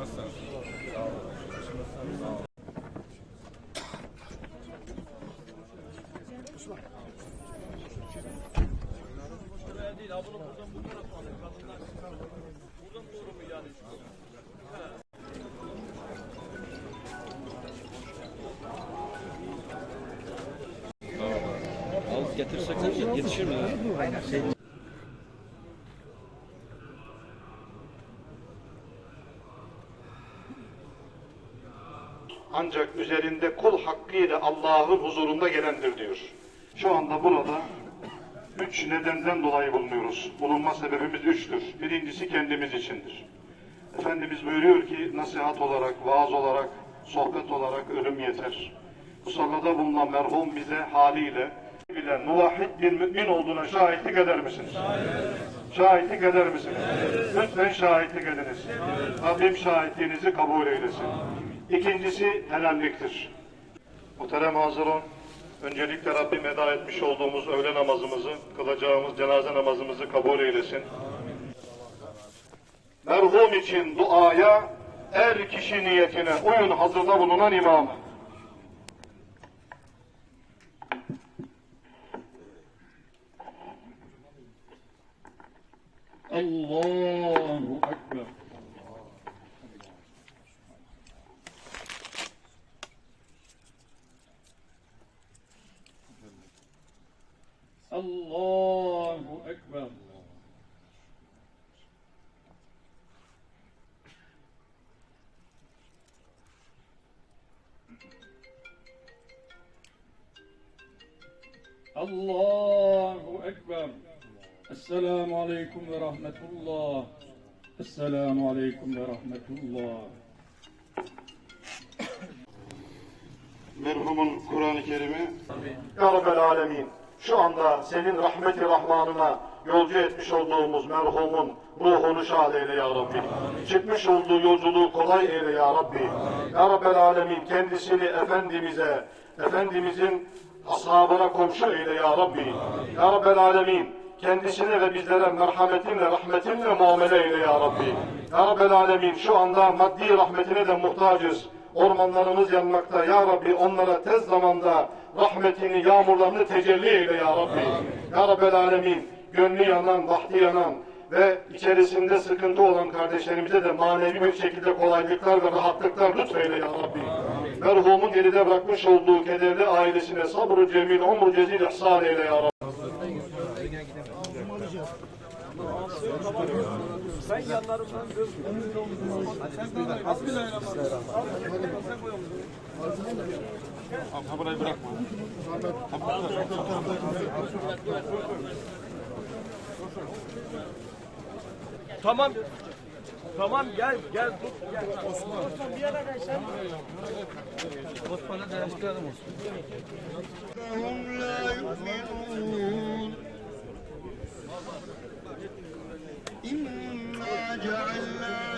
Nasılsınız? Sağ olun. Getirsek yetişir mi? Ancak üzerinde kul hakkıyla Allah'ın huzurunda gelendir diyor. Şu anda burada üç nedenden dolayı bulunuyoruz. Bulunma sebebimiz üçtür. Birincisi kendimiz içindir. Efendimiz buyuruyor ki nasihat olarak, vaaz olarak, sohbet olarak ölüm yeter. Bu sallada bulunan merhum bize haliyle bile muvahhid bir mümin olduğuna şahitlik eder misiniz? Şahitlik eder misiniz? Lütfen şahitlik ediniz. Rabbim şahitliğinizi kabul eylesin. İkincisi helalliktir. Muhterem Hazırun, öncelikle Rabbim eda etmiş olduğumuz öğle namazımızı, kılacağımız cenaze namazımızı kabul eylesin. Merhum için duaya, er kişi niyetine uyun hazırda bulunan imam. Allahu Ekber. Ekber. Allahu Ekber. Esselamu Aleyküm ve Rahmetullah. Esselamu Aleyküm ve Rahmetullah. merhumun Kur'an-ı Kerim'i Ya Rabbel Alemin şu anda senin rahmeti rahmanına yolcu etmiş olduğumuz merhumun ruhunu şad eyle ya Rabbi. Çıkmış olduğu yolculuğu kolay eyle ya Rabbi. Ya Rabbel Alemin kendisini Efendimiz'e, Efendimizin ashabına komşu eyle ya Rabbi. Ya Rabbel Alemin kendisine ve bizlere merhametinle, rahmetinle muamele eyle ya Rabbi. Ya Rabbel Alemin şu anda maddi rahmetine de muhtacız. Ormanlarımız yanmakta ya Rabbi onlara tez zamanda rahmetini, yağmurlarını tecelli eyle ya Rabbi. Ya Rabbel Alemin gönlü yanan, bahtı yanan ve içerisinde sıkıntı olan kardeşlerimize de manevi bir şekilde kolaylıklar ve rahatlıklar lütfeyle ya Rabbi. Merhumun geride bırakmış olduğu kederli ailesine sabrı cemil, umru cezil ihsan eyle ya Rabbi. Sen yanlarımdan gözükme. Abla burayı bırakma. Tamam. Tamam gel gel tut gel. Osman. Osman bir yere kaçsana. Osman'a danıştıralım Osman. إله إلا